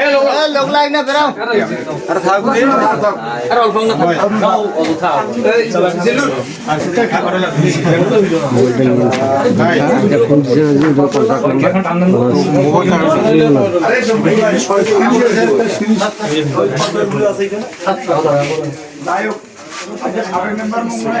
এই লোক লাগ না বেরাও। আর থাক। আর অল্প না থাক। অযথা নায়ক আচ্ছা সাবেক মেম্বার মঙ্গলা